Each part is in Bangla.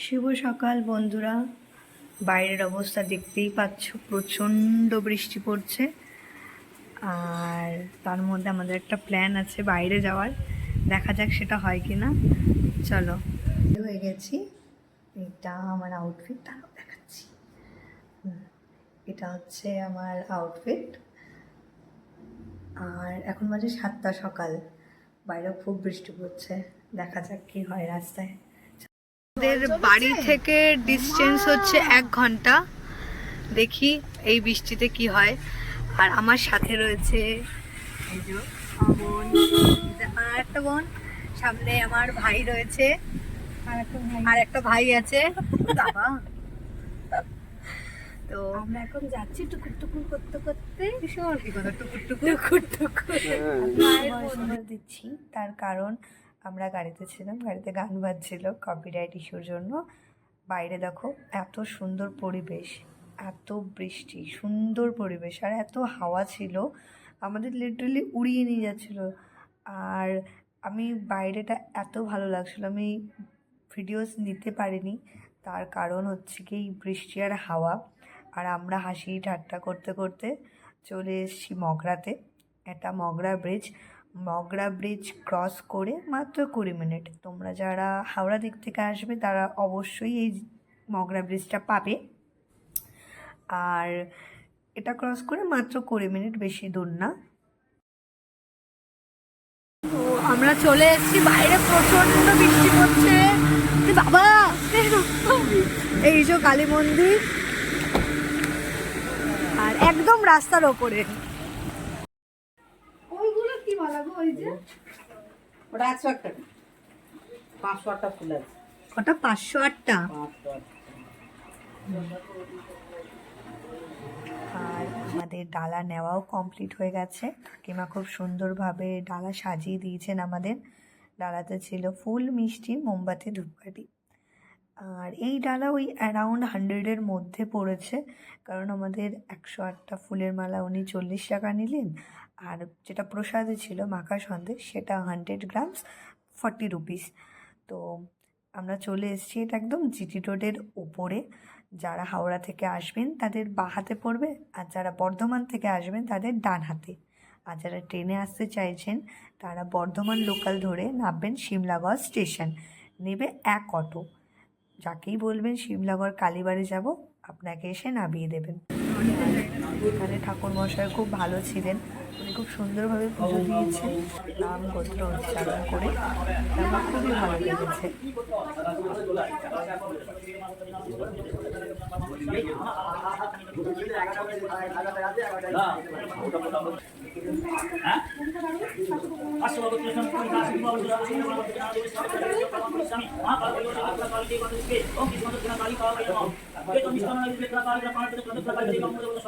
শুভ সকাল বন্ধুরা। বাইরের অবস্থা দেখতেই পাচ্ছ, প্রচণ্ড বৃষ্টি পড়ছে। আর তার মধ্যে আমাদের একটা প্ল্যান আছে বাইরে যাওয়ার। দেখা যাক সেটা হয় কি না চলো। হয়ে গেছি। এটা আমার আউটফিট তারও দেখাচ্ছি। এটা হচ্ছে আমার আউটফিট আর এখন বাজে সাতটা সকাল। বাইরে খুব বৃষ্টি পড়ছে। দেখা যাক কি হয় রাস্তায়। আমাদের বাড়ি থেকে ডিস্টেন্স হচ্ছে এক ঘণ্টা। দেখি এই বৃষ্টিতে কি হয়। আর আমার সাথে রয়েছে আর একটা বোন সামনে আমার ভাই রয়েছে। আর একটা ভাই। আছে। বাবা। তো আমরা এখন যাচ্ছি টুকুর টুকুর করতে করতে। ভীষণ কি কথা টুকুর টুকুর। টুকুর মায়ের বন্ধুরা দিচ্ছি তার কারণ আমরা গাড়িতে ছিলাম, গাড়িতে গান বাজছিল কপিরাইট ইস্যুর জন্য। বাইরে দেখো এত সুন্দর পরিবেশ, এত বৃষ্টি, সুন্দর পরিবেশ আর এত হাওয়া ছিল, আমাদের লিটারালি উড়িয়ে নিয়ে যাচ্ছিল। আর আমি বাইরেটা এত ভালো লাগছিল, আমি ভিডিওস নিতে পারিনি, তার কারণ হচ্ছে কি বৃষ্টি আর হাওয়া। আর আমরা হাসি ঠাট্টা করতে করতে চলে এসেছি মগরাতে এটা Magra bridge Magra bridge cross করে মাত্র কুড়ি মিনিট তোমরা যারা হাওড়া দিক থেকে আসবে, তারা অবশ্যই এই মগরা ব্রিজটা পাবে। আর এটা ক্রস করে মাত্র কুড়ি মিনিট বেশি দূর না। তো আমরা চলে এসেছি, বাইরে প্রচণ্ড বৃষ্টি পড়ছে। বাবা এই যে কালী মন্দির। আর একদম রাস্তার ওপরে। ওই যে? ওটা একশো এক টাকা পাঁচশো আটটা ফুল আছে। ওটা পাঁচশো আটটা? পাঁচশো আটটা। আর আমাদের ডালা নেওয়াও কমপ্লিট হয়ে গেছে। কাকিমা খুব সুন্দরভাবে ডালা সাজিয়ে দিয়েছেন আমাদের। ডালাতে ছিল ফুল মিষ্টি মোমবাতি ধূপকাঠি। আর এই ডালা ওই অ্যারাউন্ড হান্ড্রেডের মধ্যে পড়েছে। কারণ আমাদের একশো আটটা ফুলের মালা উনি চল্লিশ টাকা নিলেন। আর যেটা প্রসাদে ছিল মাখা সন্দেশ, সেটা হান্ড্রেড গ্রামস ফর্টি রুপিস তো আমরা চলে এসেছি এটা একদম জিটি রোডের ওপরে। যারা হাওড়া থেকে আসবেন তাদের বা হাতে পড়বে, আর যারা বর্ধমান থেকে আসবেন তাদের ডান হাতে। আর যারা ট্রেনে আসতে চাইছেন, তারা বর্ধমান লোকাল ধরে নামবেন শিমলাগড় স্টেশন নেবে এক অটো যাকেই বলবেন শিমলাগড় কালীবাড়ি যাব আপনাকে এসে নামিয়ে দেবেন। এখানে ঠাকুর মশাই খুব ভালো ছিলেন। উনি খুব সুন্দরভাবে পুজো দিয়েছেন নাম গোত্র উচ্চারণ করে। আমার খুবই ভালো লেগেছে। আমি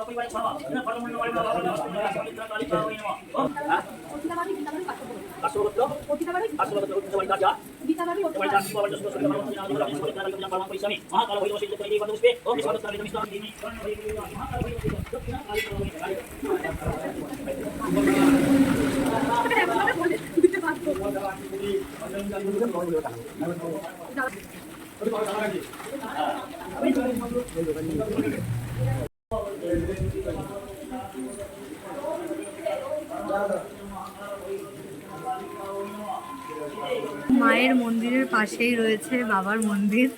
মায়ের মন্দিরের পাশেই রয়েছে বাবার মন্দির।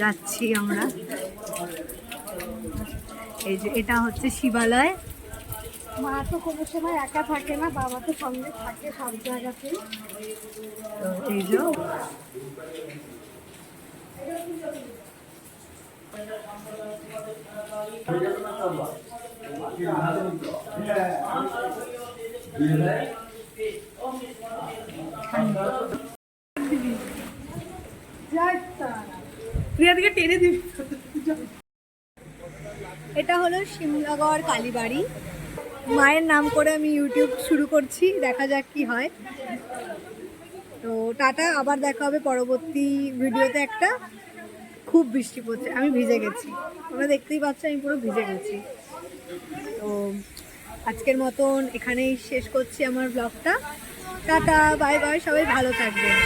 যাচ্ছি আমরা। এই যে এটা হচ্ছে শিবালয়। মা তো কোনো সময় একা থাকে না বাবা তো সঙ্গে থাকে সব জায়গাতে তো এই যে প্রিয়াদিকে এটা হলো শিমলাগড় কালীবাড়ি। মায়ের নাম করে আমি ইউটিউব শুরু করছি, দেখা যাক কি হয়। তো টাটা, আবার দেখা হবে পরবর্তী ভিডিওতে একটা। খুব বৃষ্টি পড়ছে, আমি ভিজে গেছি। তোমরা দেখতেই পাচ্ছ, আমি পুরো ভিজে গেছি। তো আজকের মতন এখানেই শেষ করছি আমার ব্লগটা টাটা বাই বাই সবাই ভালো থাকবেন।